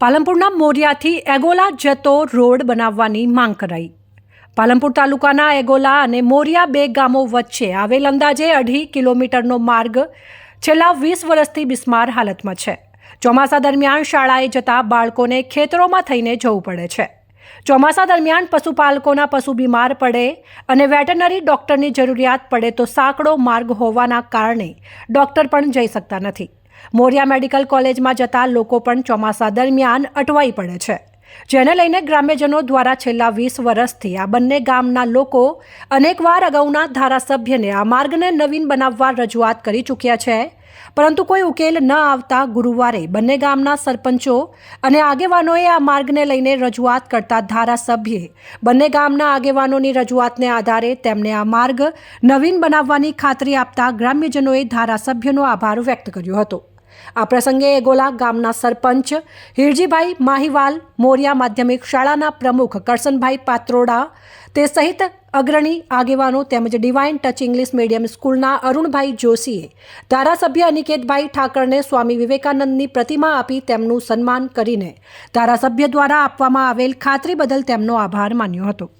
પાલનપુરના મોરિયાથી એગોલા જતો રોડ બનાવવાની માંગ કરાઈ. પાલનપુર તાલુકાના એગોલા અને મોરિયા બે ગામો વચ્ચે આવેલ અંદાજે અઢી કિલોમીટરનો માર્ગ છેલ્લા વીસ વર્ષથી બિસ્માર હાલતમાં છે. ચોમાસા દરમિયાન શાળાએ જતા બાળકોને ખેતરોમાં થઈને જવું પડે છે. ચોમાસા દરમિયાન પશુપાલકોના પશુ બીમાર પડે અને વેટરનરી ડૉક્ટરની જરૂરિયાત પડે તો સાંકડો માર્ગ હોવાના કારણે ડૉક્ટર પણ જઈ શકતા નથી. મોરિયા મેડિકલ કોલેજમાં જતા લોકો પણ ચોમાસા દરમિયાન અટવાઈ પડે છે. જેને લઈને ગ્રામ્યજનો દ્વારા છેલ્લા વીસ વર્ષથી આ બંને ગામના લોકો અનેકવાર અગાઉના ધારાસભ્યને આ માર્ગને નવીન બનાવવા રજૂઆત કરી ચૂક્યા છે. પરંતુ કોઈ ઉકેલ ન આવતા ગુરુવારે બંને ગામના સરપંચો અને આગેવાનોએ આ માર્ગને લઈને રજૂઆત કરતા ધારાસભ્યે બંને ગામના આગેવાનોની રજૂઆતને આધારે તેમને આ માર્ગ નવીન બનાવવાની ખાતરી આપતા ગ્રામ્યજનોએ ધારાસભ્યનો આભાર વ્યક્ત કર્યો હતો. આ પ્રસંગે એગોલા ગામના સરપંચ હિરજીભાઈ માહીવાલ, મોરિયા માધ્યમિક શાળાના પ્રમુખ કરસનભાઈ પાત્રોડા, તે સહિત અગ્રણી આગેવાનો તેમજ ડિવાઇન ટચ ઇંગ્લિશ મીડિયમ સ્કૂલના અરુણભાઈ જોશીએ, ધારાસભ્ય અનિકેતભાઈ ઠાકરને સ્વામી વિવેકાનંદની પ્રતિમા આપી તેમનું સન્માન કરીને ધારાસભ્ય દ્વારા આપવામાં આવેલ ખાતરી બદલ તેમનો આભાર માન્યો હતો.